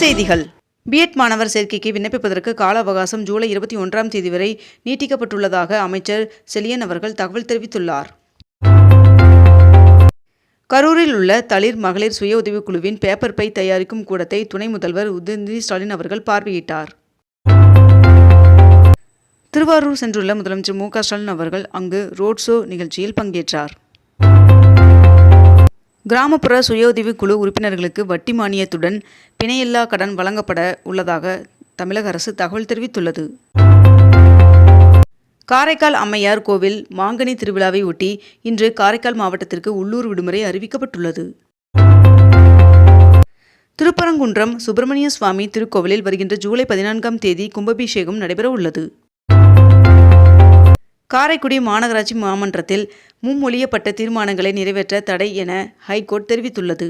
செய்திகள். பிஎட் மாணவர் சேர்க்கைக்கு விண்ணப்பிப்பதற்கு கால அவகாசம் ஜூலை இருபத்தி ஒன்றாம் தேதி வரை நீட்டிக்கப்பட்டுள்ளதாக அமைச்சர் செலியன் அவர்கள் தகவல் தெரிவித்துள்ளார். கரூரில் உள்ள தளிர் மகளிர் சுய உதவிக் குழுவின் பேப்பர் பை தயாரிக்கும் கூடத்தை துணை முதல்வர் உதயநிதி ஸ்டாலின் அவர்கள் பார்வையிட்டார். திருவாரூர் சென்றுள்ள முதலமைச்சர் மு க ஸ்டாலின் அவர்கள் அங்கு ரோட் ஷோ நிகழ்ச்சியில் பங்கேற்றார். கிராமப்புற சுய உதவிக் குழு உறுப்பினர்களுக்கு வட்டி மானியத்துடன் பிணையில்லா கடன் வழங்கப்பட உள்ளதாக தமிழக அரசு தகவல் தெரிவித்துள்ளது. காரைக்கால் அம்மையார் கோவில் மாங்கனி திருவிழாவை ஒட்டி இன்று காரைக்கால் மாவட்டத்திற்கு உள்ளூர் விடுமுறை அறிவிக்கப்பட்டுள்ளது. திருப்பரங்குன்றம் சுப்பிரமணிய சுவாமி திருக்கோவிலில் வருகின்ற ஜூலை பதினான்காம் தேதி கும்பாபிஷேகம் நடைபெற உள்ளது காரைக்குடி மாநகராட்சி மாமன்றத்தில் முன்மொழியப்பட்ட தீர்மானங்களை நிறைவேற்ற தடை என ஹைகோர்ட் தெரிவித்துள்ளது.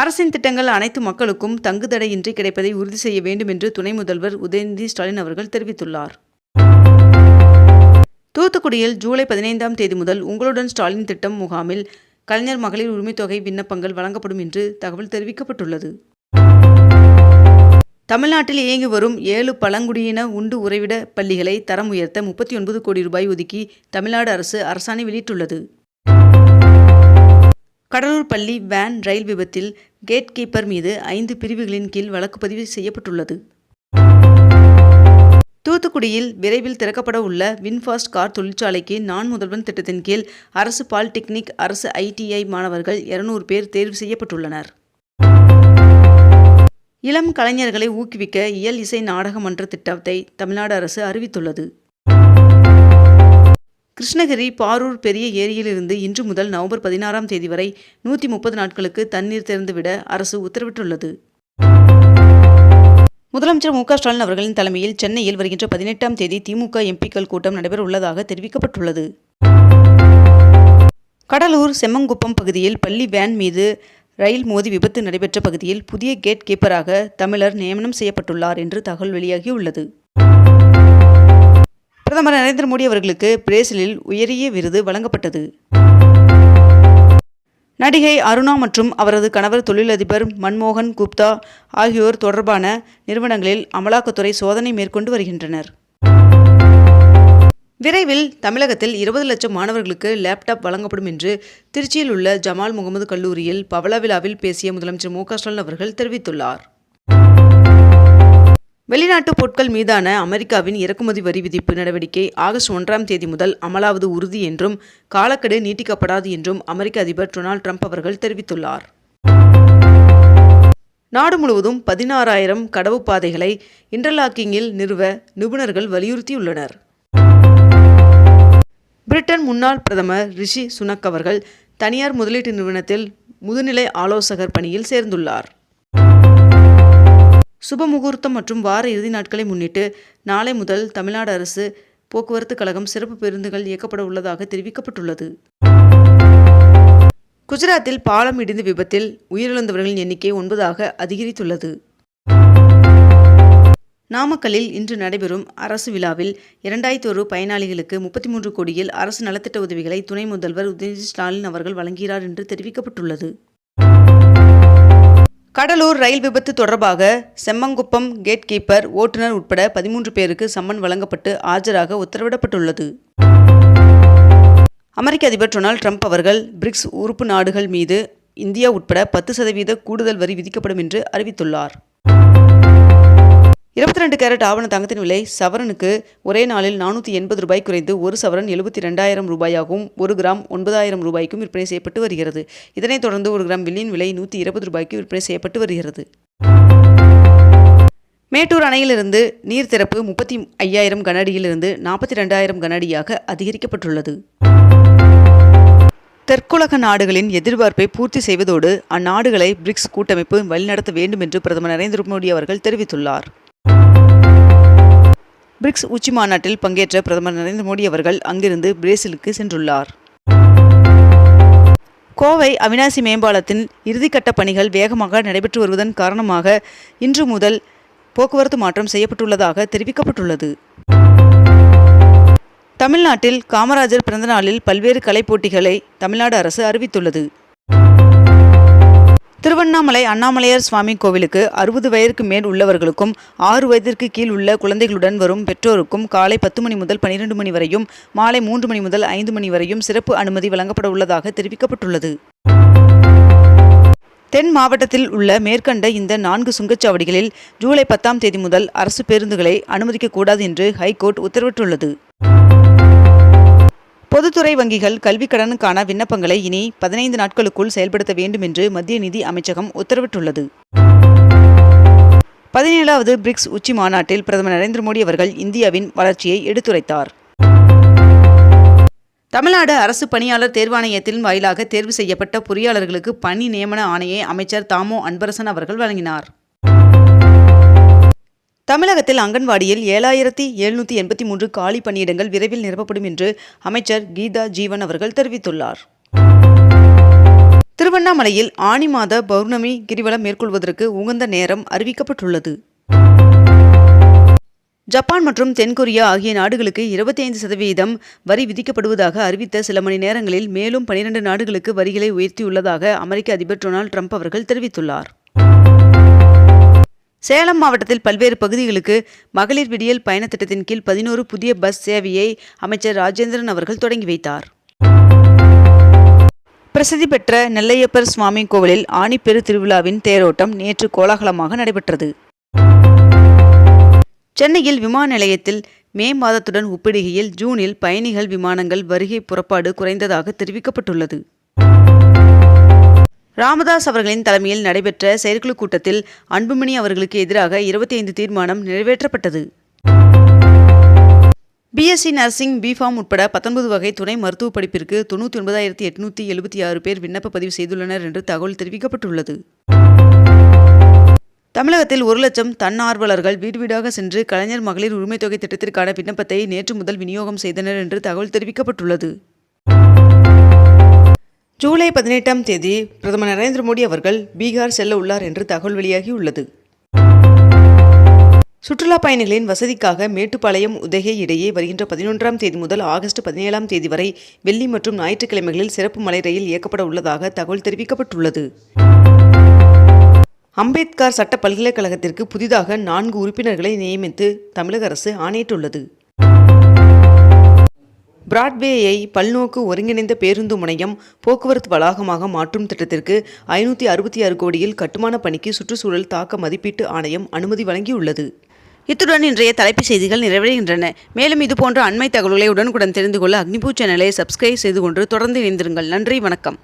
அரசின் திட்டங்கள் அனைத்து மக்களுக்கும் தங்குதடையின்றி கிடைப்பதை உறுதி செய்ய வேண்டும் என்று துணை முதல்வர் உதயநிதி ஸ்டாலின் அவர்கள் தெரிவித்துள்ளார். தூத்துக்குடியில் ஜூலை பதினைந்தாம் தேதி முதல் உங்களுடன் ஸ்டாலின் திட்டம் முகாமில் கலைஞர் மகளிர் உரிமைத்தொகை விண்ணப்பங்கள் வழங்கப்படும் என்று தகவல் தெரிவிக்கப்பட்டுள்ளது. தமிழ்நாட்டில் இயங்கி வரும் ஏழு பழங்குடியின உண்டு உறைவிட பள்ளிகளை தரம் உயர்த்த முப்பத்தி ஒன்பது கோடி ரூபாய் ஒதுக்கி தமிழ்நாடு அரசு அரசாணை வெளியிட்டுள்ளது. கடலூர் பள்ளி வேன் ரயில் விபத்தில் கேட் கீப்பர் மீது ஐந்து பிரிவுகளின் கீழ் வழக்கு பதிவு செய்யப்பட்டுள்ளது. தூத்துக்குடியில் விரைவில் திறக்கப்பட உள்ள வின்ஃபாஸ்ட் கார் தொழிற்சாலைக்கு நான் முதல்வன் திட்டத்தின் கீழ் அரசு பாலிடெக்னிக் அரசு ஐடிஐ மாணவர்கள் இருநூறு பேர் தேர்வு செய்யப்பட்டுள்ளனர். இளம் கலைஞர்களை ஊக்குவிக்க இயல் இசை நாடகமன்ற திட்டத்தை தமிழ்நாடு அரசு அறிவித்துள்ளது. கிருஷ்ணகிரி பாரூர் பெரிய ஏரியிலிருந்து இன்று முதல் நவம்பர் பதினாறாம் தேதி வரை நூற்றி முப்பது நாட்களுக்கு தண்ணீர் திறந்துவிட அரசு உத்தரவிட்டுள்ளது. முதலமைச்சர் மு ஸ்டாலின் அவர்களின் தலைமையில் சென்னையில் வருகின்ற பதினெட்டாம் தேதி திமுக எம்பிக்கள் கூட்டம் நடைபெற உள்ளதாக தெரிவிக்கப்பட்டுள்ளது. கடலூர் செம்மங்குப்பம் பகுதியில் பள்ளி வேன் மீது ரயில் மோதி விபத்து நடைபெற்ற பகுதியில் புதிய கேட் கீப்பராக தமிழர் நியமனம் செய்யப்பட்டுள்ளார் என்று தகவல் வெளியாகியுள்ளது. பிரதமர் நரேந்திர மோடி அவர்களுக்கு பிரேசிலில் உயரிய விருது வழங்கப்பட்டது. நடிகை அருணா மற்றும் அவரது கணவர் தொழிலதிபர் மன்மோகன் குப்தா ஆகியோர் தொடர்பான நிறுவனங்களில் அமலாக்கத்துறை சோதனை மேற்கொண்டு வருகின்றனர். விரைவில் தமிழகத்தில் இருபது லட்சம் மாணவர்களுக்கு லேப்டாப் வழங்கப்படும் என்று திருச்சியில் உள்ள ஜமால் முகமது கல்லூரியில் பவள விழாவில் பேசிய முதலமைச்சர் மு ஸ்டாலின் அவர்கள் தெரிவித்துள்ளார். வெளிநாட்டு பொருட்கள் மீதான அமெரிக்காவின் இறக்குமதி வரி விதிப்பு நடவடிக்கை ஆகஸ்ட் ஒன்றாம் தேதி முதல் அமலாவது உறுதி என்றும் காலக்கெடு நீட்டிக்கப்படாது என்றும் அமெரிக்க அதிபர் டொனால்ட் ட்ரம்ப் அவர்கள் தெரிவித்துள்ளார். நாடு முழுவதும் பதினாறாயிரம் கடவுப்பாதைகளை இன்டர்லாக்கிங்கில் நிறுவ நிபுணர்கள் வலியுறுத்தியுள்ளனர். பிரிட்டன் முன்னாள் பிரதமர் ரிஷி சுனக் அவர்கள் தனியார் முதலீட்டு நிறுவனத்தில் முதுநிலை ஆலோசகர் பணியில் சேர்ந்துள்ளார். சுப முகூர்த்தம் மற்றும் வார இறுதி நாட்களை முன்னிட்டு நாளை முதல் தமிழ்நாடு அரசு போக்குவரத்து கழகம் சிறப்பு பேருந்துகள் இயக்கப்பட உள்ளதாக தெரிவிக்கப்பட்டுள்ளது. குஜராத்தில் பாலம் இடிந்த விபத்தில் உயிரிழந்தவர்களின் எண்ணிக்கை ஒன்பதாக அதிகரித்துள்ளது. நாமக்கல்லில் இன்று நடைபெறும் அரசு விழாவில் இரண்டாயிரத்தி ஒரு பயனாளிகளுக்கு முப்பத்தி மூன்று கோடியில் அரசு நலத்திட்ட உதவிகளை துணை முதல்வர் உதயநிதி ஸ்டாலின் அவர்கள் வழங்குகிறார் என்று தெரிவிக்கப்பட்டுள்ளது. கடலூர் ரயில் விபத்து தொடர்பாக செம்மங்குப்பம் கேட் கீப்பர் ஓட்டுநர் உட்பட பதிமூன்று பேருக்கு சம்மன் வழங்கப்பட்டு ஆஜராக உத்தரவிடப்பட்டுள்ளது. அமெரிக்க அதிபர் டொனால்ட் ட்ரம்ப் அவர்கள் பிரிக்ஸ் உறுப்பு நாடுகள் மீது இந்தியா உட்பட பத்து சதவீத கூடுதல் வரி விதிக்கப்படும் என்று அறிவித்துள்ளார். இருபத்தி ரெண்டு கேரட் ஆவண தங்கத்தின் விலை சவரனுக்கு ஒரே நாளில் நானூற்றி எண்பது ரூபாய் குறைந்து ஒரு சவரன் எழுபத்தி ரெண்டாயிரம் ரூபாயாகவும் ஒரு கிராம் ஒன்பதாயிரம் ரூபாய்க்கும் விற்பனை செய்யப்பட்டு வருகிறது. இதனைத் தொடர்ந்து ஒரு கிராம் வெள்ளியின் விலை நூற்றி இருபது ரூபாய்க்கு விற்பனை செய்யப்பட்டு வருகிறது. மேட்டூர் அணையிலிருந்து நீர் திறப்பு முப்பத்தி ஐயாயிரம் கனஅடியிலிருந்து நாற்பத்தி ரெண்டாயிரம் கனஅடியாக அதிகரிக்கப்பட்டுள்ளது. தெற்குலக நாடுகளின் எதிர்பார்ப்பை பூர்த்தி செய்வதோடு அந்நாடுகளை பிரிக்ஸ் கூட்டமைப்பு வழிநடத்த வேண்டும் என்று பிரதமர் நரேந்திர மோடி அவர்கள் தெரிவித்துள்ளார். பிரிக்ஸ் உச்சி மாநாட்டில் பங்கேற்ற பிரதமர் நரேந்திர மோடி அவர்கள் அங்கிருந்து பிரேசிலுக்கு சென்றுள்ளார். கோவை அவினாசி மேம்பாலத்தின் இறுதிக்கட்ட பணிகள் வேகமாக நடைபெற்று வருவதன் காரணமாக இன்று முதல் போக்குவரத்து மாற்றம் செய்யப்பட்டுள்ளதாக தெரிவிக்கப்பட்டுள்ளது. தமிழ்நாட்டில் காமராஜர் பிறந்தநாளில் பல்வேறு கலைப் போட்டிகளை தமிழ்நாடு அரசு அறிவித்துள்ளது. திருவண்ணாமலை அண்ணாமலையார் சுவாமி கோவிலுக்கு அறுபது வயதிற்கு மேல் உள்ளவர்களுக்கும் ஆறு வயதிற்கு கீழ் உள்ள குழந்தைகளுடன் வரும் பெற்றோருக்கும் காலை பத்து மணி முதல் பனிரெண்டு மணி வரையும் மாலை மூன்று மணி முதல் ஐந்து மணி வரையும் சிறப்பு அனுமதி வழங்கப்பட உள்ளதாக தெரிவிக்கப்பட்டுள்ளது. தென் மாவட்டத்தில் உள்ள மேற்கண்ட இந்த நான்கு சுங்கச்சாவடிகளில் ஜூலை பத்தாம் தேதி முதல் அரசு பேருந்துகளை அனுமதிக்கக்கூடாது என்று ஹைகோர்ட் உத்தரவிட்டுள்ளது. பொதுத்துறை வங்கிகள் கல்விக் கடனுக்கான விண்ணப்பங்களை இனி பதினைந்து நாட்களுக்குள் செயல்படுத்த வேண்டும் என்று மத்திய நிதி அமைச்சகம் உத்தரவிட்டுள்ளது. பதினேழாவது பிரிக்ஸ் உச்சி மாநாட்டில் பிரதமர் நரேந்திர மோடி அவர்கள் இந்தியாவின் வளர்ச்சியை எடுத்துரைத்தார். தமிழ்நாடு அரசு பணியாளர் தேர்வாணையத்தின் வாயிலாக தேர்வு செய்யப்பட்ட பொறியாளர்களுக்கு பணி நியமன ஆணையை அமைச்சர் தாமோ அன்பரசன் அவர்கள் வழங்கினார். தமிழகத்தில் அங்கன்வாடியில் ஏழாயிரத்தி எழுநூற்றி எண்பத்தி மூன்று காலி பணியிடங்கள் விரைவில் நிரப்பப்படும் என்று அமைச்சர் கீதா ஜீவன் அவர்கள் தெரிவித்துள்ளார். திருவண்ணாமலையில் ஆனி மாத பௌர்ணமி கிரிவலம் மேற்கொள்வதற்கு உகந்த நேரம் அறிவிக்கப்பட்டுள்ளது. ஜப்பான் மற்றும் தென்கொரியா ஆகிய நாடுகளுக்கு இருபத்தி ஐந்து சதவீதம் வரி விதிக்கப்படுவதாக அறிவித்த சில மணி நேரங்களில் மேலும் பனிரெண்டு நாடுகளுக்கு வரிகளை உயர்த்தியுள்ளதாக அமெரிக்க அதிபர் டொனால்டு ட்ரம்ப் அவர்கள் தெரிவித்துள்ளார். சேலம் மாவட்டத்தில் பல்வேறு பகுதிகளுக்கு மகளிர் விடியல் பயண திட்டத்தின் கீழ் பதினோரு புதிய பஸ் சேவையை அமைச்சர் ராஜேந்திரன் அவர்கள் தொடங்கி வைத்தார். பிரசித்தி பெற்ற நெல்லையப்பர் சுவாமி கோவிலில் ஆணிப்பெரு திருவிழாவின் தேரோட்டம் நேற்று கோலாகலமாக நடைபெற்றது. சென்னையில் விமான நிலையத்தில் மே மாதத்துடன் ஒப்பிடுகையில் ஜூனில் பயணிகள் விமானங்கள் வருகை புறப்பாடு குறைந்ததாக தெரிவிக்கப்பட்டுள்ளது. ராமதாஸ் அவர்களின் தலைமையில் நடைபெற்ற செயற்குழு கூட்டத்தில் அன்புமணி அவர்களுக்கு எதிராக இருபத்தி ஐந்து தீர்மானம் நிறைவேற்றப்பட்டது. பிஎஸ்சி நர்சிங் பிஃபார்ம் உட்பட பத்தொன்பது வகை துணை மருத்துவ படிப்பிற்கு தொண்ணூற்றி ஒன்பதாயிரத்தி எட்நூற்றி எழுபத்தி ஆறு பேர் விண்ணப்ப பதிவு செய்துள்ளனர் என்று தகவல் தெரிவிக்கப்பட்டுள்ளது. தமிழகத்தில் ஒரு லட்சம் தன்னார்வலர்கள் வீடு வீடாக சென்று கலைஞர் மகளிர் உரிமைத்தொகை திட்டத்திற்கான விண்ணப்பத்தை நேற்று முதல் விநியோகம் செய்தனர் என்று தகவல் தெரிவிக்கப்பட்டுள்ளது. ஜூலை பதினெட்டாம் தேதி பிரதமர் நரேந்திர மோடி அவர்கள் பீகார் செல்ல உள்ளார் என்று தகவல் வெளியாகியுள்ளது. சுற்றுலா பயணிகளின் வசதிக்காக மேட்டுப்பாளையம் உதகை இடையே வருகின்ற பதினொன்றாம் தேதி முதல் ஆகஸ்ட் பதினேழாம் தேதி வரை வெள்ளி மற்றும் ஞாயிற்றுக்கிழமைகளில் சிறப்பு மலை ரயில் இயக்கப்பட உள்ளதாக தகவல் தெரிவிக்கப்பட்டுள்ளது. அம்பேத்கர் சட்ட பல்கலைக்கழகத்திற்கு புதிதாக நான்கு உறுப்பினர்களை நியமித்து தமிழக அரசு ஆணையிட்டுள்ளது. பிராட்வேயை பல்நோக்கு ஒருங்கிணைந்த பேருந்து முனையம் போக்குவரத்து வளாகமாக மாற்றும் திட்டத்திற்கு ஐநூற்றி அறுபத்தி ஆறு கோடியில் கட்டுமான பணிக்கு சுற்றுச்சூழல் தாக்க மதிப்பீட்டு ஆணையம் அனுமதி வழங்கியுள்ளது. இத்துடன் இன்றைய தலைப்புச் செய்திகள் நிறைவடைகின்றன. மேலும் இதுபோன்ற அண்மை தகவல்களை உடனுக்குடன் தெரிந்து கொள்ள அக்னிபூ சேனலை சப்ஸ்கிரைப் செய்து கொண்டு தொடர்ந்து இணைந்திருங்கள். நன்றி வணக்கம்.